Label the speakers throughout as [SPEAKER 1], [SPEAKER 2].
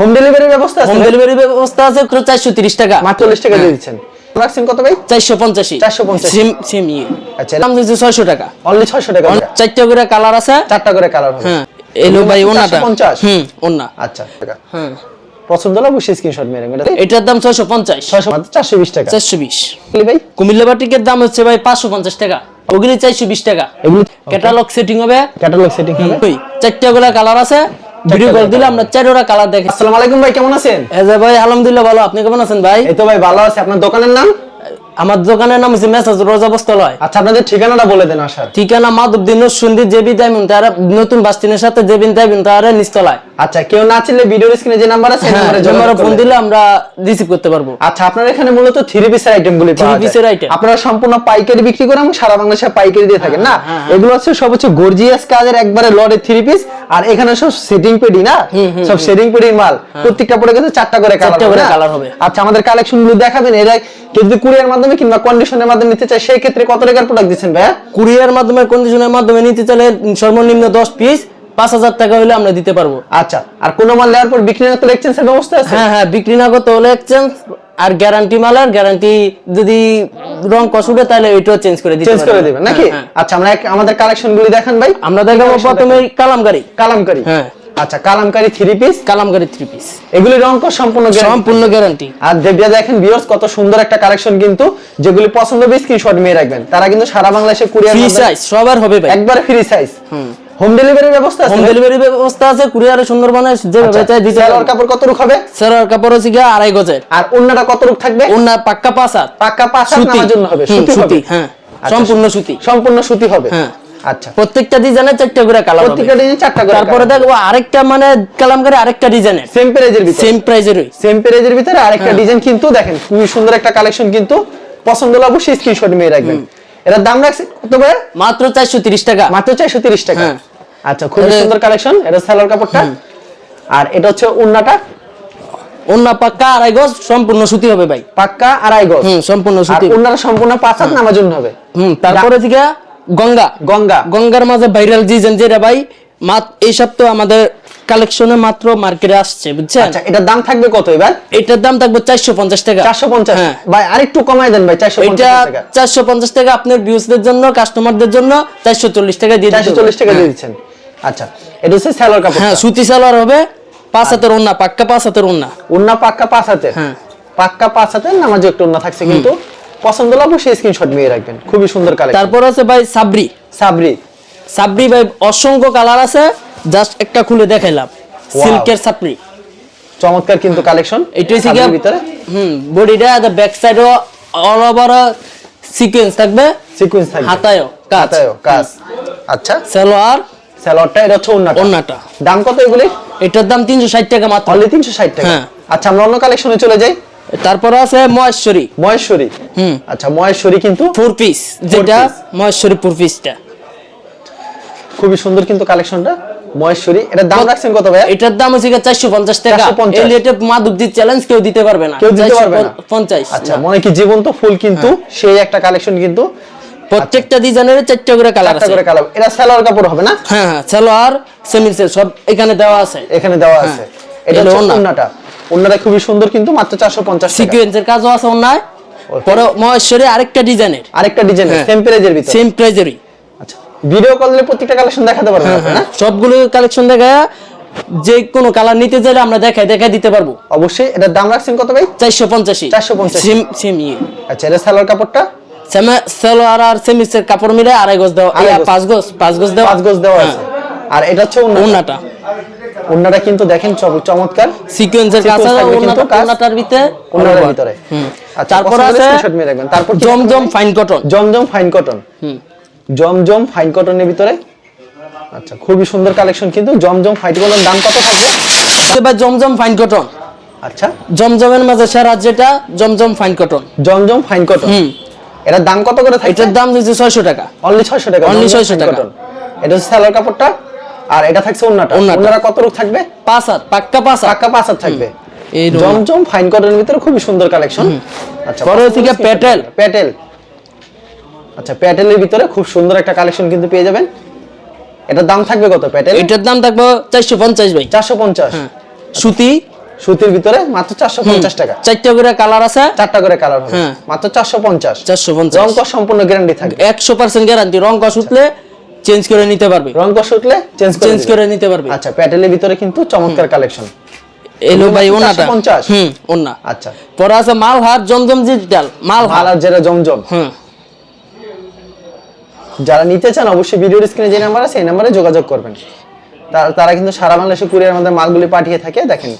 [SPEAKER 1] Home ডেলিভারির ব্যবস্থা আছে
[SPEAKER 2] হোম ডেলিভারি ব্যবস্থা আছে চারশো তিরিশ টাকা।
[SPEAKER 1] মাত্র চল্লিশ টাকা দিয়ে দিচ্ছেন। রাখছেন কত ভাই?
[SPEAKER 2] চারশো পঞ্চাশি।
[SPEAKER 1] 485
[SPEAKER 2] সেম সেম ইয়ে।
[SPEAKER 1] আচ্ছা
[SPEAKER 2] দাম দিচ্ছে ছয়শো টাকা।
[SPEAKER 1] অনলি ছয়শো টাকা।
[SPEAKER 2] চারটা করে কালার আছে।
[SPEAKER 1] চারটা করে কালার হবে।
[SPEAKER 2] হ্যাঁ এলো ভাই ওনাটা।
[SPEAKER 1] 450?
[SPEAKER 2] হুম ওনা।
[SPEAKER 1] আচ্ছা টাকা
[SPEAKER 2] হ্যাঁ।
[SPEAKER 1] পছন্দ হলে অবশ্যই স্ক্রিনশট মেরে
[SPEAKER 2] এটার দাম ছয়শো পঞ্চাশ।
[SPEAKER 1] ছয়শো মাত্র চারশো বিশ টাকা।
[SPEAKER 2] চারশো বিশ।
[SPEAKER 1] বলি ভাই?
[SPEAKER 2] কুমিল্লা বাটিকের দাম হচ্ছে ভাই পাঁচশো পঞ্চাশ টাকা। ওগুলি চারশো বিশ টাকা।
[SPEAKER 1] এগুলো
[SPEAKER 2] ক্যাটালগ সেটিং হবে।
[SPEAKER 1] ক্যাটালগ সেটিং হবে।
[SPEAKER 2] চারটা করে কালার আছে। ভিডিও কল দিলে আমরা চারোটা কালার দেখি।
[SPEAKER 1] আসসালামু আলাইকুম ভাই কেমন আছেন?
[SPEAKER 2] এ যে ভাই আলহামদুলিল্লাহ ভালো। আপনি কেমন আছেন ভাই?
[SPEAKER 1] এই তো ভাই ভালো আছে। আপনার দোকানের নাম?
[SPEAKER 2] আমার দোকানের নাম হচ্ছে মেসাজ রোজা বস্ত্রালয়
[SPEAKER 1] আচ্ছা আপনাদের ঠিকানাটা বলে দেন আসার।
[SPEAKER 2] ঠিকানা মাধবদিন সন্ধি জেবি তাইমুন তারা নতুন বাস্তিনের সাথে জেবিন তাইমুন তারা নিস্তলায়
[SPEAKER 1] আচ্ছা কেউ না চিনলে ভিডিওর স্ক্রিনে যে নাম্বার আছে
[SPEAKER 2] হ্যাঁ
[SPEAKER 1] নম্বরে
[SPEAKER 2] নম্বরে ফোন দিলে আমরা রিসিভ করতে পারব।
[SPEAKER 1] আচ্ছা আপনার এখানে মূলত থ্রি পিসের আইটেম গুলি
[SPEAKER 2] piece এর
[SPEAKER 1] যায়।
[SPEAKER 2] item।
[SPEAKER 1] আপনারা সম্পূর্ণ পাইকারি বিক্রি করেন এবং সারা বাংলাদেশে পাইকারি দিয়ে থাকেন না? এগুলো হচ্ছে সব হচ্ছে গর্জিয়াস কাজের একবারে লড়ে থ্রি পিস আর এখানে সব সেটিং পেডি না? সব সেটিং পেডি মাল। প্রত্যেকটা পরে কিন্তু চারটা করে কালার
[SPEAKER 2] হবে।
[SPEAKER 1] আচ্ছা আমাদের কালেকশনগুলো দেখাবেন। এরা কেউ যদি কুরিয়ার মাধ্যমে কিংবা কন্ডিশনের মাধ্যমে নিতে চায় সেই ক্ষেত্রে কত টাকার প্রোডাক্ট দিচ্ছেন ভাইয়া?
[SPEAKER 2] কুরিয়ার মাধ্যমে কন্ডিশনের মাধ্যমে নিতে চাইলে সর্বনিম্ন দশ পিস পাঁচ হাজার টাকা হলে আমরা দিতে পারব।
[SPEAKER 1] আচ্ছা আর কোনো মাল নেওয়ার পর বিক্রি না করলে এক্সচেঞ্জের ব্যবস্থা আছে?
[SPEAKER 2] হ্যাঁ হ্যাঁ বিক্রি না করতে হলে চেঞ্জ আর গ্যারান্টি মালের গ্যারান্টি যদি রং কষ উঠে তাহলে ওইটাও চেঞ্জ করে দিতে
[SPEAKER 1] চেঞ্জ করে। দিবেন নাকি?
[SPEAKER 2] হ্যাঁ, হ্যাঁ।
[SPEAKER 1] আচ্ছা আমরা আমাদের কালেকশন গুলি দেখান ভাই।
[SPEAKER 2] আমরা দেখাবো প্রথমে কালামকারি।
[SPEAKER 1] কালামকারি।
[SPEAKER 2] হ্যাঁ।
[SPEAKER 1] আচ্ছা Kalamkari three piece
[SPEAKER 2] Kalamkari three piece
[SPEAKER 1] এগুলি রং সম্পূর্ণ।
[SPEAKER 2] সম্পূর্ণ গ্যারান্টি
[SPEAKER 1] আর দেবিয়া দেখেন ভিউয়ার্স কত সুন্দর একটা কালেকশন কিন্তু যেগুলি পছন্দ হবে স্ক্রিনশট নিয়ে রাখবেন। তারা কিন্তু সারা বাংলাদেশে কুরিয়ার
[SPEAKER 2] ফ্রি সাইজ সবার হবে ভাই।
[SPEAKER 1] একবারে ফ্রি সাইজ হোম। ডেলিভারির ব্যবস্থা আছে
[SPEAKER 2] হোম ডেলিভারি ব্যবস্থা আছে কুরিয়ারে সুন্দরবনে যেভাবে চাই দিতে পারব।
[SPEAKER 1] কাপড় কত রুক হবে?
[SPEAKER 2] সেরার কাপড় হচ্ছে গিয়ে আড়াই গজের।
[SPEAKER 1] আর অন্যটা কত রুক থাকবে?
[SPEAKER 2] ওনা পাক্কা পাসা
[SPEAKER 1] পাক্কা
[SPEAKER 2] পাসা
[SPEAKER 1] নামার জন্য হবে সুতি হবে।
[SPEAKER 2] সুতি, হ্যাঁ।
[SPEAKER 1] আচ্ছা,
[SPEAKER 2] সম্পূর্ণ সুতি।
[SPEAKER 1] সম্পূর্ণ সুতি হবে।
[SPEAKER 2] হ্যাঁ।
[SPEAKER 1] আচ্ছা।
[SPEAKER 2] প্রত্যেকটা ডিজাইনের চারটা করে কালার
[SPEAKER 1] প্রত্যেকটা ডিজাইন চারটা করে
[SPEAKER 2] তারপরে দেখব আরেকটা মানে কালামকারি আরেকটা ডিজাইনের।
[SPEAKER 1] সেম প্রাইজের ভিতরে।
[SPEAKER 2] সেম প্রাইজেরই
[SPEAKER 1] সেম প্রাইজের ভিতরে আরেকটা
[SPEAKER 2] হ্যাঁ।
[SPEAKER 1] ডিজাইন কিন্তু দেখেন খুবই সুন্দর একটা কালেকশন কিন্তু পছন্দ হলে অবশ্যই স্ক্রিনশট নিয়ে রাখবেন। এটার দাম রাখছে কত ভাই
[SPEAKER 2] মাত্র চারশো তিরিশ টাকা।
[SPEAKER 1] মাত্র চারশো তিরিশ টাকা।
[SPEAKER 2] হ্যাঁ।
[SPEAKER 1] আচ্ছা
[SPEAKER 2] এটা-
[SPEAKER 1] সুন্দর কালেকশন এটা সালোয়ার কাপড়টা। আর এটা হচ্ছে উন্নাটা
[SPEAKER 2] ওনা পাক্কা আড়াই গজ সম্পূর্ণ সুতি হবে ভাই।
[SPEAKER 1] পাক্কা আড়াই গজ।
[SPEAKER 2] হুম সম্পূর্ণ সুতি।
[SPEAKER 1] উন্নাটা সম্পূর্ণ পাঁচ হাত নামার জন্য হবে।
[SPEAKER 2] হুম তারপরে থেকে গঙ্গা।
[SPEAKER 1] গঙ্গা।
[SPEAKER 2] গঙ্গার মাঝে ভাইরাল ডিজাইন যেটা ভাই মাত এই সপ্তাহ আমাদের কালেকশনে মাত্র মার্কেটে আসছে বুঝছেন?
[SPEAKER 1] আচ্ছা এটার দাম থাকবে কত এবার?
[SPEAKER 2] এটার দাম থাকবে চারশো পঞ্চাশ টাকা।
[SPEAKER 1] চারশো পঞ্চাশ?
[SPEAKER 2] হ্যাঁ।
[SPEAKER 1] ভাই আরেকটু কমাই দেন ভাই চারশো
[SPEAKER 2] এটা
[SPEAKER 1] পঞ্চাশ টাকা।
[SPEAKER 2] চারশো পঞ্চাশ টাকা আপনার ভিউসদের জন্য কাস্টমারদের জন্য চারশো চল্লিশ টাকা দিয়ে
[SPEAKER 1] চারশো
[SPEAKER 2] দিতে
[SPEAKER 1] চল্লিশ টাকা দিয়ে। দিচ্ছেন। আচ্ছা এটা হচ্ছে সালোয়ার কাপড়
[SPEAKER 2] হ্যাঁ সুতি সালোয়ার হবে পাঁচ হাতের ওন্না পাক্কা পাঁচ হাতের ওন্না
[SPEAKER 1] উন্না পাক্কা পাঁচ হাতে?
[SPEAKER 2] হ্যাঁ।
[SPEAKER 1] পাক্কা পাঁচ হাতে নামাজে একটু উন্না থাকছে কিন্তু? পছন্দ হলে অবশ্যই স্ক্রিনশট নিয়ে রাখবেন। খুবই সুন্দর কালেকশন
[SPEAKER 2] তারপর আছে ভাই সাবরি।
[SPEAKER 1] সাবরি।
[SPEAKER 2] সাবরি ভাই অসংখ্য কালার আছে জাস্ট একটা খুলে দেখাইলাম। সিল্কের সাবরি।
[SPEAKER 1] চমৎকার কিন্তু কালেকশন
[SPEAKER 2] এটা হচ্ছে গিয়ে
[SPEAKER 1] ভিতরে।
[SPEAKER 2] হুম বডিটা ব্যাক সাইডও অল ওভার সিকোয়েন্স থাকবে।
[SPEAKER 1] সিকোয়েন্স থাকবে।
[SPEAKER 2] হাতায়ও কাজ।
[SPEAKER 1] হাতায়ও কাজ। আচ্ছা।
[SPEAKER 2] সালোয়ার।
[SPEAKER 1] স্যালোয়ারটা এটা হচ্ছে উন্নাটা
[SPEAKER 2] ওন্নাটা।
[SPEAKER 1] দাম কত এগুলি?
[SPEAKER 2] এটার দাম তিনশো ষাট টাকা মাত্র।
[SPEAKER 1] অনলি তিনশো ষাট টাকা।
[SPEAKER 2] হ্যাঁ।
[SPEAKER 1] আচ্ছা আমরা অন্য কালেকশনে চলে যাই।
[SPEAKER 2] তারপর আছে মহেশ্বরী।
[SPEAKER 1] মহেশ্বরী?
[SPEAKER 2] হুম।
[SPEAKER 1] আচ্ছা মহেশ্বরী কিন্তু
[SPEAKER 2] ফোর পিস যেটা মহেশ্বরী ফোর পিসটা
[SPEAKER 1] খুবই সুন্দর কিন্তু কালেকশনটা মহেশ্বরী। এটার দাম রাখছেন কত ভাই
[SPEAKER 2] এটার দাম হচ্ছে চারশো পঞ্চাশ টাকা।
[SPEAKER 1] 450
[SPEAKER 2] এই রেটে মাধবজি চ্যালেঞ্জ কেউ দিতে পারবে না।
[SPEAKER 1] কেউ দিতে পারবে না?
[SPEAKER 2] 450
[SPEAKER 1] আচ্ছা মনে কি জীবন্ত ফুল কিন্তু সেই একটা কালেকশন কিন্তু।
[SPEAKER 2] প্রত্যেকটা ডিজাইনের চারটা করে কালার
[SPEAKER 1] চারটা
[SPEAKER 2] আছে।
[SPEAKER 1] করে কালার এটা সালোয়ার কাপড় হবে না?
[SPEAKER 2] হ্যাঁ হ্যাঁ সালোয়ার সেমি সব এখানে দেওয়া আছে।
[SPEAKER 1] এখানে দেওয়া আছে। এটা হচ্ছে। উন্নাটা খুবই সুন্দর কিন্তু মাত্র চারশো পঞ্চাশ
[SPEAKER 2] সিকোয়েন্সের কাজও আছে পরে মহেশ্বরী আরেকটা ডিজাইনের।
[SPEAKER 1] আরেকটা ডিজাইন
[SPEAKER 2] হ্যাঁ।
[SPEAKER 1] সেম প্রাইজের ভিতরে।
[SPEAKER 2] সেম প্রাইজেরই
[SPEAKER 1] আচ্ছা ভিডিও কলে প্রত্যেকটা কালেকশন দেখাতে পারবেন
[SPEAKER 2] হ্যাঁ
[SPEAKER 1] না
[SPEAKER 2] হ্যাঁ। সবগুলো কালেকশন দেখা যে কোনো কালার নিতে চাইলে আমরা দেখাই দেখাই দিতে পারব।
[SPEAKER 1] অবশ্যই এটার দাম রাখছেন কত ভাই?
[SPEAKER 2] চারশো পঞ্চাশি।
[SPEAKER 1] 485
[SPEAKER 2] সেম সেম ইয়ে।
[SPEAKER 1] আচ্ছা এটা সালোয়ার কাপড়টা?
[SPEAKER 2] সেমে- সালোয়ার আর সেমিসের কাপড় মিলে আড়াই গজ দেওয়া। পাঁচ গজ পাঁচ গজ দেওয়া।
[SPEAKER 1] পাঁচ গজ দেওয়া
[SPEAKER 2] হ্যাঁ।
[SPEAKER 1] আছে আর এটা হচ্ছে উন্না উন্নাটা কিন্তু দেখেন চমৎকার।
[SPEAKER 2] সিকোয়েন্সের কাজ। আছে ওন্নাটা ভিতরে। অনেক
[SPEAKER 1] ভিতরে আচ্ছা
[SPEAKER 2] তারপর আছে
[SPEAKER 1] screenshot নিয়ে রাখবেন তারপর
[SPEAKER 2] Zamzam fine cotton
[SPEAKER 1] Zamzam fine cotton
[SPEAKER 2] হুম।
[SPEAKER 1] জমজম ফাইন কটনের ভিতরে। আচ্ছা খুবই সুন্দর কালেকশন কিন্তু। জমজম ফাইন কটনের দাম কত থাকবে?
[SPEAKER 2] এবার জমজম ফাইন কটন
[SPEAKER 1] আচ্ছা।
[SPEAKER 2] জমজমের মাঝে সেরা যেটা Zamzam fine cotton
[SPEAKER 1] Zamzam fine cotton
[SPEAKER 2] হুম।
[SPEAKER 1] এটার দাম কত করে থাকবে
[SPEAKER 2] এটার দাম দিচ্ছে ছয়শো টাকা।
[SPEAKER 1] অনলি 600 টাকা। জমজম
[SPEAKER 2] 600 টাকা।
[SPEAKER 1] এটা হচ্ছে সালোয়ার কাপড়টা? আর এটা থাকছে ওন্নাটা। ওন্নাটা। কত রূপ থাকবে?
[SPEAKER 2] পাঁচ হাত পাক্কা পাঁচ
[SPEAKER 1] পাক্কা পাঁচ হাত থাকবে।
[SPEAKER 2] এই
[SPEAKER 1] জমজম ফাইন কটনের ভিতরে খুবই সুন্দর কালেকশন আচ্ছা
[SPEAKER 2] পরে হচ্ছে প্যাটেল।
[SPEAKER 1] প্যাটেল আচ্ছা প্যাটেলের ভিতরে খুব সুন্দর একটা কালেকশন কিন্তু পেয়ে যাবেন। এটার দাম থাকবে কত প্যাটেল
[SPEAKER 2] এটার দাম থাকবে চারশো পঞ্চাশ ভাই।
[SPEAKER 1] চারশো পঞ্চাশ।
[SPEAKER 2] হ্যাঁ। সুতি?
[SPEAKER 1] সুতির ভিতরে মাত্র চারশো পঞ্চাশ টাকা।
[SPEAKER 2] চারটা করে কালার আছে।
[SPEAKER 1] চারটা করে কালার হবে।
[SPEAKER 2] হ্যাঁ।
[SPEAKER 1] মাত্র চারশো পঞ্চাশ।
[SPEAKER 2] চারশো পঞ্চাশ।
[SPEAKER 1] রং কস সম্পূর্ণ গ্যারান্টি থাকবে।
[SPEAKER 2] একশো পার্সেন্ট গ্যারান্টি রং কষ উঠলে চেঞ্জ করে নিতে পারবে।
[SPEAKER 1] রং কস উঠলে চেঞ্জ
[SPEAKER 2] চেঞ্জ করে নিতে পারবে।
[SPEAKER 1] আচ্ছা প্যাটেলের ভিতরে কিন্তু চমৎকার কালেকশন
[SPEAKER 2] এলো ভাই ওনাটা?
[SPEAKER 1] 450?
[SPEAKER 2] হুম ওনা।
[SPEAKER 1] আচ্ছা।
[SPEAKER 2] পরে আছে মালহার জমজম ডিজিটাল মালহার
[SPEAKER 1] যেটা জমজম।
[SPEAKER 2] হুম।
[SPEAKER 1] যারা নিতে চান অবশ্যই ভিডিওর স্ক্রিনে যে নাম্বার আছে সেই নাম্বারে যোগাযোগ করবেন। তারা- কিন্তু সারা বাংলাদেশে কুরিয়ার মধ্যে মালগুলি পাঠিয়ে থাকে। দেখেন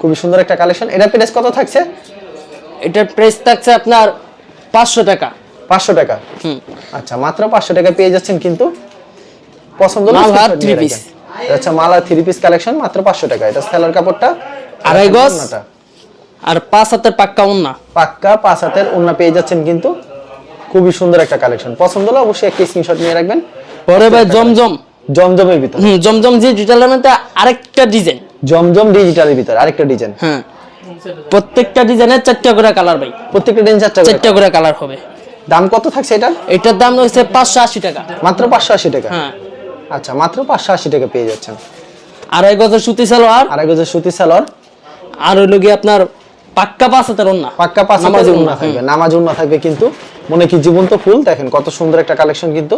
[SPEAKER 1] খুবই সুন্দর একটা কালেকশন এটা প্রাইস কত থাকছে?
[SPEAKER 2] এটার প্রাইস থাকছে আপনার পাঁচশো টাকা।
[SPEAKER 1] পাঁচশো টাকা।
[SPEAKER 2] হুম।
[SPEAKER 1] আচ্ছা মাত্র পাঁচশো টাকা পেয়ে যাচ্ছেন কিন্তু পছন্দ
[SPEAKER 2] মালহার।
[SPEAKER 1] রাখেন। এটা হচ্ছে মালা থ্রি পিস কালেকশন মাত্র পাঁচশো টাকা। এটা সেলার কাপড়টা
[SPEAKER 2] আড়াই গজ। আর পাঁচ হাতের পাক্কা উন্না
[SPEAKER 1] পাক্কা পাঁচ হাতের ওন্না পেয়ে যাচ্ছেন কিন্তু খুবই সুন্দর একটা কালেকশন পছন্দ হলে অবশ্যই একটা স্ক্রিনশট নিয়ে রাখবেন।
[SPEAKER 2] পরে ভাই জমজম।
[SPEAKER 1] জমজমের ভিতর।
[SPEAKER 2] হুম জমজম ডিজিটালের মধ্যে আরেকটা ডিজাইন
[SPEAKER 1] জমজম ডিজিটালের ভিতর আরেকটা ডিজাইন
[SPEAKER 2] হ্যাঁ প্রত্যেকটা ডিজাইনের চারটা করে কালার ভাই।
[SPEAKER 1] প্রত্যেকটা ডিজাইন চারটা করে।
[SPEAKER 2] চারটা করে কালার হবে।
[SPEAKER 1] দাম কত থাকছে এটা
[SPEAKER 2] এটার দাম হচ্ছে পাঁচশো আশি টাকা।
[SPEAKER 1] মাত্র পাঁচশো আশি টাকা।
[SPEAKER 2] হ্যাঁ।
[SPEAKER 1] আচ্ছা মাত্র পাঁচশো আশি টাকা পেয়ে যাচ্ছেন।
[SPEAKER 2] আড়াই গজের সুতি সালোয়ার।
[SPEAKER 1] এক গজের সুতি সালোয়ার।
[SPEAKER 2] আর হইল গিয়ে আপনার পাক্কা পাঁচ হাতের ওন্না
[SPEAKER 1] পাক্কা পাঁচ
[SPEAKER 2] নামাজ উন্না।
[SPEAKER 1] থাকবে নামাজ উন্না থাকবে কিন্তু মনে কি জীবন্ত ফুল? দেখেন কত সুন্দর একটা কালেকশন কিন্তু।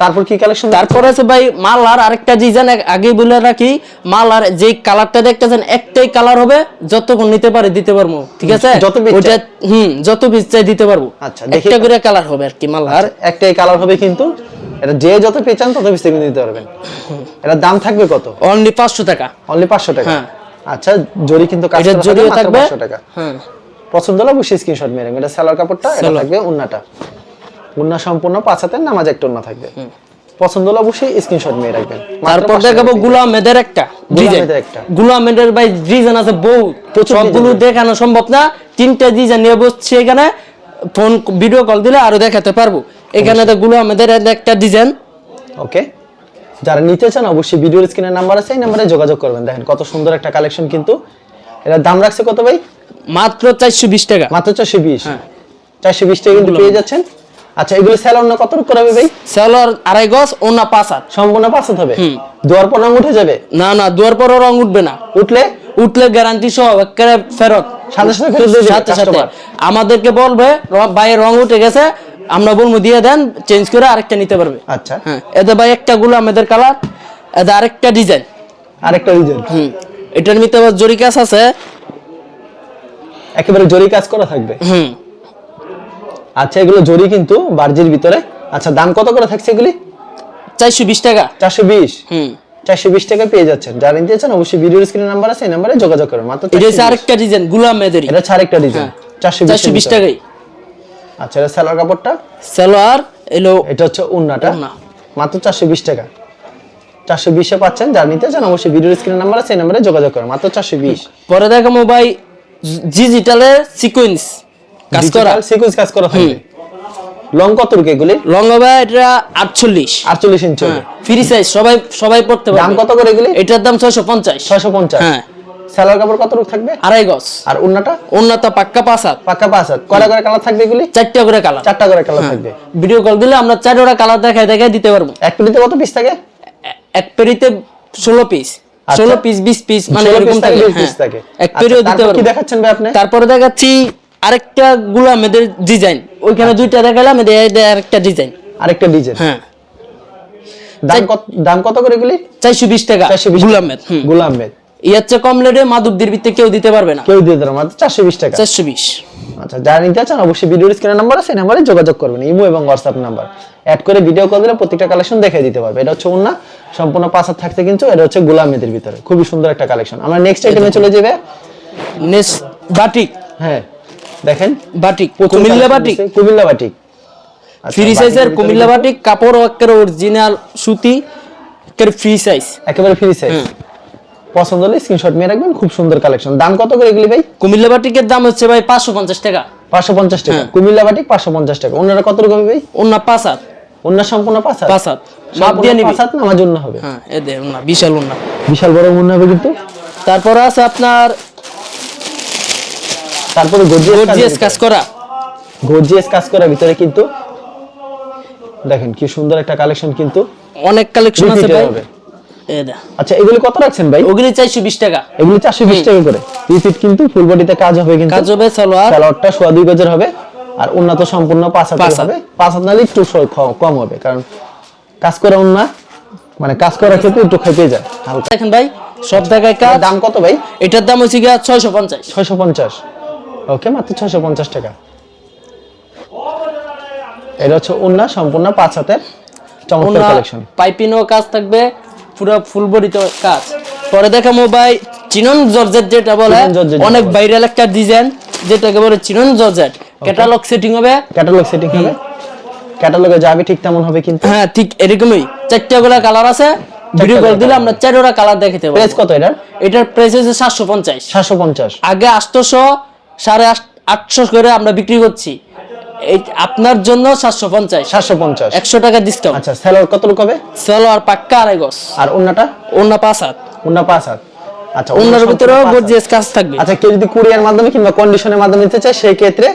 [SPEAKER 1] তারপর কি কালেকশন?
[SPEAKER 2] তারপরে আছে ভাই মাল আর আরেকটা ডিজাইন আগে বলে রাখি মাল আর যে কালারটা দেখতেছেন একটাই কালার হবে যতক্ষণ নিতে পারে দিতে পারব ঠিক আছে?
[SPEAKER 1] যত
[SPEAKER 2] ওইটা হুম যত পিস চাই দিতে পারব।
[SPEAKER 1] আচ্ছা,
[SPEAKER 2] একটা করে কালার হবে আর কি মাল আর
[SPEAKER 1] একটাই কালার হবে কিন্তু এটা যে যত পেঁচান তত বেশি কিন্তু দিতে পারবেন। এটার দাম থাকবে কত?
[SPEAKER 2] অনলি পাঁচশো টাকা।
[SPEAKER 1] অনলি পাঁচশো টাকা?
[SPEAKER 2] হ্যাঁ।
[SPEAKER 1] আচ্ছা জরি কিন্তু
[SPEAKER 2] যদিও
[SPEAKER 1] থাকবে টাকা।
[SPEAKER 2] হ্যাঁ।
[SPEAKER 1] পছন্দ হলে অবশ্যই স্ক্রিনশট মেরে এটা সালোয়ার কাপড়টা এটা থাকবে উন্নাটা। উন্না সম্পূর্ণ নামাজ একটা উন্না থাকবে। পছন্দ হলে অবশ্যই স্ক্রিনশট মেরে রাখবেন।
[SPEAKER 2] তারপর
[SPEAKER 1] 500
[SPEAKER 2] দেখাবো
[SPEAKER 1] টাকা।
[SPEAKER 2] গুলাম মেদের একটা। ডিজাইন।
[SPEAKER 1] মেদের একটা।
[SPEAKER 2] গুলাম মেদের ভাই ডিজাইন আছে বহু সবগুলো দেখানো সম্ভব না। তিনটা ডিজাইন নিয়ে বসছি এখানে। ফোন ভিডিও কল দিলে আরও দেখাতে পারব। এখানে তো গুলাম মেদের একটা ডিজাইন
[SPEAKER 1] ওকে যারা নিতে চান অবশ্যই ভিডিওর স্ক্রিনের নাম্বার আছে এই নাম্বারে যোগাযোগ করবেন। দেখেন কত সুন্দর একটা কালেকশন কিন্তু। এটার দাম রাখছে কত ভাই?
[SPEAKER 2] মাত্র চারশো বিশ টাকা।
[SPEAKER 1] মাত্র চারশো বিশ।
[SPEAKER 2] হ্যাঁ।
[SPEAKER 1] চারশো বিশ টাকা কিন্তু পেয়ে যাচ্ছেন। আচ্ছা এগুলো স্যালার না কত করে হবে ভাই?
[SPEAKER 2] সেলর আড়াই গজ ওনা পাঁচ হাত।
[SPEAKER 1] সম্পূর্ণ পাঁচত হবে? দুয়ার পর রং উঠে যাবে?
[SPEAKER 2] না না দুয়ার পর রং উঠবে না।
[SPEAKER 1] উঠলে?
[SPEAKER 2] উঠলে গ্যারান্টি সহ একেবারে ফেরত।
[SPEAKER 1] সাথে সাথে।
[SPEAKER 2] আমাদেরকে বলবে ভাই রং উঠে গেছে আমরা বলব দিয়ে দেন চেঞ্জ করে আরেকটা নিতে পারবে।
[SPEAKER 1] আচ্ছা।
[SPEAKER 2] হ্যাঁ এতে ভাই একটা গুলো আমাদের কালার এতে আরেকটা ডিজাইন
[SPEAKER 1] আরেকটা ডিজাইন
[SPEAKER 2] হুম এটার ভিতরে আবার জরি কাজ আছে।
[SPEAKER 1] একেবারে জরি কাজ করা থাকবে।
[SPEAKER 2] হুম।
[SPEAKER 1] আচ্ছা এগুলো জরি কিন্তু বার্জির ভিতরে। আচ্ছা দাম কত করে থাকছে এগুলি?
[SPEAKER 2] চারশো বিশ টাকা।
[SPEAKER 1] চারশো বিশ?
[SPEAKER 2] হুম।
[SPEAKER 1] চারশো বিশ টাকা পেয়ে যাচ্ছেন। যারা নিতে চান অবশ্যই ভিডিওর স্ক্রিনের নাম্বার আছে এই নাম্বারে যোগাযোগ করবেন মাত্র
[SPEAKER 2] এটা হচ্ছে আরেকটা ডিজাইন গুলাম মেদেরই
[SPEAKER 1] এটা হচ্ছে আরেকটা ডিজাইন
[SPEAKER 2] হ্যাঁ
[SPEAKER 1] চারশো
[SPEAKER 2] বিশ টাকাই।
[SPEAKER 1] আচ্ছা এটা সালোয়ার কাপড়টা?
[SPEAKER 2] সালোয়ার এলো
[SPEAKER 1] এটা হচ্ছে উন্নাটা। মাত্র চারশো বিশ টাকা। চারশো বিশে পাচ্ছেন যারা নিতে চান অবশ্যই ভিডিওর স্ক্রিনের নাম্বার আছে এই নাম্বারে যোগাযোগ করেন। মাত্র চারশো বিশ।
[SPEAKER 2] পরে দেখো মোবাইল ডিজিটালের সিকোয়েন্স কাজ করা।
[SPEAKER 1] সিকুয়েন্স কাজ করা থাকবে লং কত রুকে এগুলি?
[SPEAKER 2] লং হবে এটা আটচল্লিশ।
[SPEAKER 1] আটচল্লিশ ইঞ্চি হবে।
[SPEAKER 2] ফ্রি সাইজ সবাই সবাই পড়তে
[SPEAKER 1] দাম
[SPEAKER 2] পারবে।
[SPEAKER 1] কত করে এগুলি?
[SPEAKER 2] এটার দাম ছয়শো পঞ্চাশ।
[SPEAKER 1] ছয়শো পঞ্চাশ।
[SPEAKER 2] হ্যাঁ।
[SPEAKER 1] সালোয়ার কাপড় কত রুক থাকবে?
[SPEAKER 2] আড়াই গজ।
[SPEAKER 1] আর উন্নাটা?
[SPEAKER 2] অন্যটা পাক্কা পাঁচ হাত।
[SPEAKER 1] পাক্কা পাঁচ হাত। কয়টা করে কালার থাকবে এগুলি?
[SPEAKER 2] চারটা করে কালার।
[SPEAKER 1] চারটা করে কালার থাকবে।
[SPEAKER 2] ভিডিও কল দিলে আমরা চারটা কালার দেখায় দেখায় দিতে পারব।
[SPEAKER 1] এক প্লেটে কত পিস থাকে?
[SPEAKER 2] এক পেরিতে ষোলো পিস
[SPEAKER 1] আচ্ছা।
[SPEAKER 2] ষোলো পিস বিশ পিস মানে এরকম
[SPEAKER 1] থাকে,
[SPEAKER 2] থাকে।
[SPEAKER 1] 20 piece
[SPEAKER 2] হ্যাঁ।
[SPEAKER 1] থাকে।
[SPEAKER 2] এক
[SPEAKER 1] আচ্ছা,
[SPEAKER 2] পেরিও দিতে
[SPEAKER 1] তারপর কি
[SPEAKER 2] পারব।
[SPEAKER 1] দেখাচ্ছেন ভাই আপনি?
[SPEAKER 2] তারপরে দেখাচ্ছি আরেকটা গুলামেদের ডিজাইন ওইখানে দুইটা দেখালাম এদের আরেকটা ডিজাইন
[SPEAKER 1] আরেকটা ডিজাইন
[SPEAKER 2] হ্যাঁ।
[SPEAKER 1] দাম কত দাম কত করে এগুলি?
[SPEAKER 2] চারশো বিশ টাকা
[SPEAKER 1] চারশো বিশ
[SPEAKER 2] গুলামের হুম।
[SPEAKER 1] গুলাম মেদ
[SPEAKER 2] ইয়ার চেয়ে কম লেটে মাধবদের ভিত্তি কেউ দিতে পারবে না।
[SPEAKER 1] কেউ দিয়ে দেবে মাত্র চারশো বিশ টাকা।
[SPEAKER 2] চারশো বিশ।
[SPEAKER 1] আচ্ছা যারা নিতে চান অবশ্যই ভিডিওর স্ক্রিনের নাম্বার আছে নাম্বারে যোগাযোগ করবেন ইমো এবং হোয়াটসঅ্যাপ নাম্বার অ্যাড করে ভিডিও কল দিলে প্রত্যেকটা কালেকশন দেখাই দিতে পারবে। এটা হচ্ছে উন্না সম্পূর্ণ পাঁচ হাত থাকতে কিন্তু এটা হচ্ছে গোলামেদের ভিতরে। খুবই সুন্দর একটা কালেকশন আমরা নেক্সট আইটেমে চলে যাবে
[SPEAKER 2] নেক্সট বাটিক।
[SPEAKER 1] হ্যাঁ দেখেন।
[SPEAKER 2] Batik Comilla batik.
[SPEAKER 1] Comilla batik. আচ্ছা,
[SPEAKER 2] ফ্রি সাইজের কুমিল্লা বাটিক কাপড় একেবারে অরিজিনাল সুতি একেবারে ফ্রি সাইজ
[SPEAKER 1] একেবারে ফ্রি সাইজ পছন্দ হলে স্ক্রিনশট নিয়ে রাখবেন খুব সুন্দর কালেকশন দাম কত করে এগুলি ভাই?
[SPEAKER 2] কুমিল্লা বাটিকের দাম হচ্ছে ভাই পাঁচশো পঞ্চাশ টাকা।
[SPEAKER 1] পাঁচশো পঞ্চাশ টাকা। কুমিল্লা বাটিক পাঁচশো পঞ্চাশ টাকা। অন্যরা কত রকম ভাই?
[SPEAKER 2] অন্য পাঁচ হাত।
[SPEAKER 1] অন্য সম্পূর্ণ পাঁচ হাত?
[SPEAKER 2] পাঁচ হাত। মাপ দিয়ে নিবি।
[SPEAKER 1] পাঁচ হাত নামার জন্য হবে।
[SPEAKER 2] হ্যাঁ এ দে না বিশাল ওনা।
[SPEAKER 1] বিশাল বড় মনে হবে কিন্তু।
[SPEAKER 2] তারপরে আছে আপনার
[SPEAKER 1] তারপরে
[SPEAKER 2] গর্জিয়াস কাজ করা।
[SPEAKER 1] গর্জিয়াস কাজ করার ভিতরে কিন্তু দেখেন কি সুন্দর একটা কালেকশন কিন্তু
[SPEAKER 2] অনেক কালেকশন আছে ভাই।
[SPEAKER 1] আচ্ছা এগুলি কত রাখছেন ভাই?
[SPEAKER 2] ওগুলি চারশো বিশ টাকা।
[SPEAKER 1] এগুলি চারশো বিশ টাকা করে। রিপিট কিন্তু ফুল বডিতে কাজ হবে কিন্তু।
[SPEAKER 2] কাজ হবে সালোয়ার।
[SPEAKER 1] স্যালোয়ারটা সোয়া দুই গজের হবে আর উন্নত সম্পূর্ণ পাঁচ হাত। হবে। পাঁচ হাত নাহলে একটু কম হবে কারণ কাজ করা উন্না মানে কাজ করার ক্ষেত্রে একটু খেপে যায় হালকা।
[SPEAKER 2] দেখেন ভাই সব জায়গায় কাজ।
[SPEAKER 1] দাম কত ভাই?
[SPEAKER 2] এটার দাম হচ্ছে গিয়া ছয়শো পঞ্চাশ।
[SPEAKER 1] ছয়শো পঞ্চাশ। ওকে মাত্র ছয়শো পঞ্চাশ টাকা। এটা হচ্ছে উন্না সম্পূর্ণ পাঁচ হাতের চমৎকার কালেকশন
[SPEAKER 2] পাইপিনও কাজ থাকবে পুরো ফুল বডিতে কাজ। পরে দেখাবো ভাই চিনন জর্জেট যেটা বলে অনেক ভাইরাল একটা ডিজাইন যেটাকে বলে চিনন জর্জেট। ক্যাটালগ সেটিং হবে।
[SPEAKER 1] ক্যাটালগ সেটিং হবে। ক্যাটালগে যাবে ঠিক তেমন হবে কিন্তু।
[SPEAKER 2] হ্যাঁ ঠিক এরকমই। চারটা গুলা কালার আছে। ভিডিও কল দিলে আমরা চারোটা কালার দেখাতে
[SPEAKER 1] প্রাইস কত এটার?
[SPEAKER 2] এটার প্রাইস হচ্ছে সাতশো পঞ্চাশ।
[SPEAKER 1] সাতশো পঞ্চাশ।
[SPEAKER 2] আগে আটশোশো সাড়ে আটশো করে আমরা বিক্রি করছি। আপনার জন্য সাতশো পঞ্চাশ।
[SPEAKER 1] সাতশো পঞ্চাশ।
[SPEAKER 2] একশো টাকা ডিসকাউন্ট
[SPEAKER 1] আচ্ছা স্যালোয়ার কত লোক হবে?
[SPEAKER 2] আর পাক্কা আড়াই গজ
[SPEAKER 1] আর অন্যটা
[SPEAKER 2] অন্য পাঁচ হাত।
[SPEAKER 1] অন্য পাঁচ হাত। আচ্ছা
[SPEAKER 2] অন্যের ভিতরেও। গর্জিয়াস কাজ থাকবে।
[SPEAKER 1] আচ্ছা কেউ যদি কুরিয়ার মাধ্যমে কিংবা কন্ডিশনের মাধ্যমে নিতে চায় সেই ক্ষেত্রে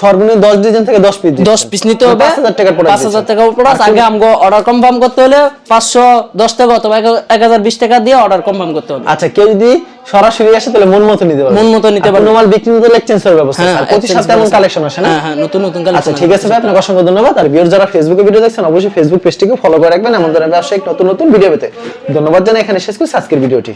[SPEAKER 1] সর্বনিম্ন দশ ডিজাইন থেকে দশ পিস
[SPEAKER 2] দশ পিস নিতে হবে।
[SPEAKER 1] পাঁচ হাজার টাকার প্রোডাক্ট
[SPEAKER 2] পাঁচ হাজার টাকা প্রোডাক্ট আগে আমগো অর্ডার কনফার্ম করতে হলে পাঁচশো দশ টাকা অথবা এক- এক হাজার বিশ টাকা দিয়ে অর্ডার কনফার্ম করতে হবে।
[SPEAKER 1] আচ্ছা কেউ যদি সরাসরি আসে তাহলে মন মতো নিতে পারবে।
[SPEAKER 2] মন মতো নিতে পারবে।
[SPEAKER 1] নরমাল বিক্রি নিতে এক্সচেঞ্জ এর ব্যবস্থা
[SPEAKER 2] হ্যাঁ।
[SPEAKER 1] আর প্রতি সপ্তাহে এমন কালেকশন আসে না?
[SPEAKER 2] হ্যাঁ হ্যাঁ নতুন নতুন
[SPEAKER 1] আচ্ছা ঠিক আছে। ভাই আপনাকে অসংখ্য ধন্যবাদ। আর ভিউয়ার যারা ফেসবুকে ভিডিও দেখছেন অবশ্যই ফেসবুক পেজটিকে ফলো করে রাখবেন। এমন ধরনের ব্যবসায়িক নতুন নতুন ভিডিও পেতে। ধন্যবাদ জানাই এখানে শেষ করছি আজকের ভিডিওটি